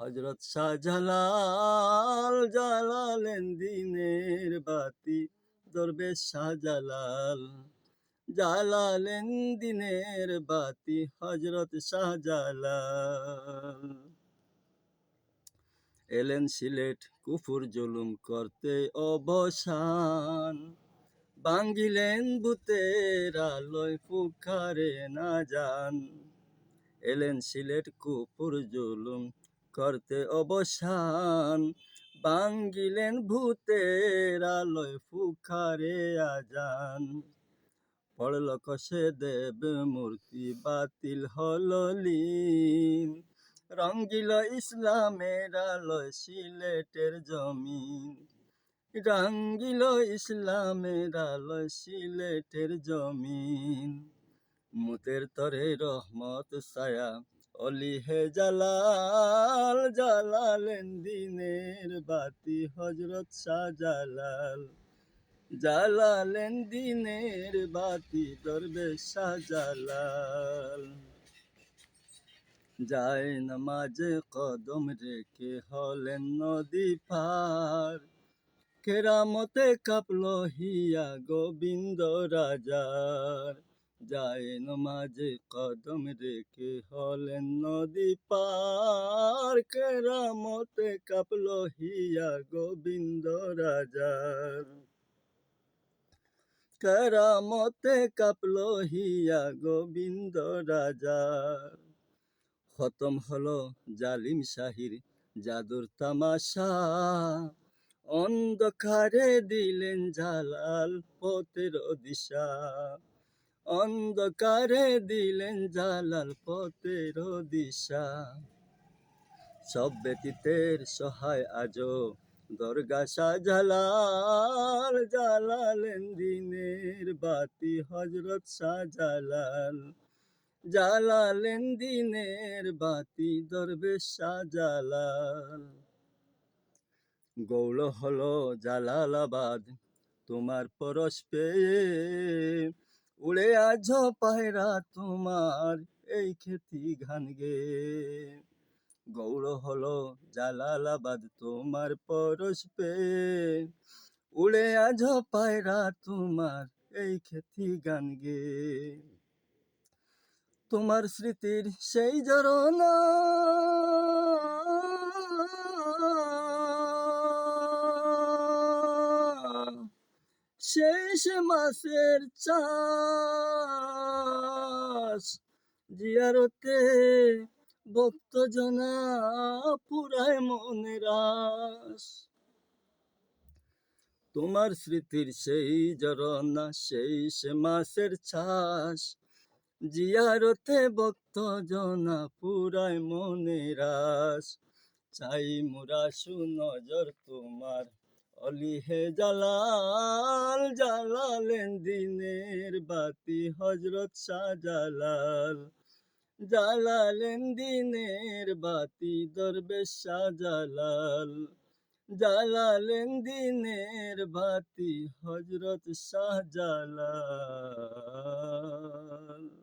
হজরত শাহজালাল জালালেন দিনের বাতি দরবেশ শাহজালাল জালালেন দিনের বাতি হজরত শাহজালাল। এলেন সিলেট কুফুর জুলুম করতে অবসান বাঙ্গিলেন বুতের আলোয় ফুকারে না যান। এলেন সিলেট কুপুর জুলুম করতে অবসান। বাঙ্গিলেন ভূতের আলোয় ফুখারে আজান। পড়ল কষে দেব মূর্তি, বাতিল হল রঙ্গিল ইসলামের আলোয় সিলেটের জমিন। রঙ্গিল ইসলামের আলোয় সিলেটের জমিন। মুতের তরে রহমত সায়া অলি হে জালাল জালালেন দিনের বাতি হজরত শাহজালাল জালালেন দিনের বাতি দরবেশ শাহজালাল যায় নামাজে কদম রেখে হলেন নদী পার। কেরামতে কাপল হিয়া গোবিন্দ রাজার। যায় নমাজে কদম রেখে হলেন নদী পার। কেরামতে কাপল হিয়া গোবিন্দ রাজার কেরামতে কাপল হিয়া গোবিন্দ রাজার খতম হলো জালিম শাহির জাদুর তামাশা। অন্ধকারে দিলেন জালাল পথের দিশা অন্ধকারে দিলেন জালাল পথের দিশা। সব ব্যতীতের সহায় আজো দরগা শাহজালাল জালালেন দিনের বাতি হজরত শাহজালাল। জালালেন দিনের বাতি দরবেশ শাহজালাল। গৌল হলো জালালাবাদ, তোমার পরশ পেয়ে উড়ে আজ পায়রা তোমার, এই খেতি ঘান গে। গৌর হলো জালালাবাদ তোমার পরশ পেয়ে উড়ে আজ পায়রা তোমার, এই খেতি গান গে। তোমার স্মৃতির সেই জরনা শেষ মাসের চাষ। জিয়ারতে ভক্তজনা পুরায় মনের আস তোমার স্মৃতির সেই জরনা সেই সে মাসের চাষ। জিয়ারতে ভক্ত জনা পুরায় মনের আস চাই মুরা সুনজর তোমার অলি হে জালাল, জালালেন দিনের বাতি হজরত শাহজালাল। জালালেন দিনের বাতি দরবেশ শাহজালাল। জালালেন দিনের বাতি হজরত শাহজালাল।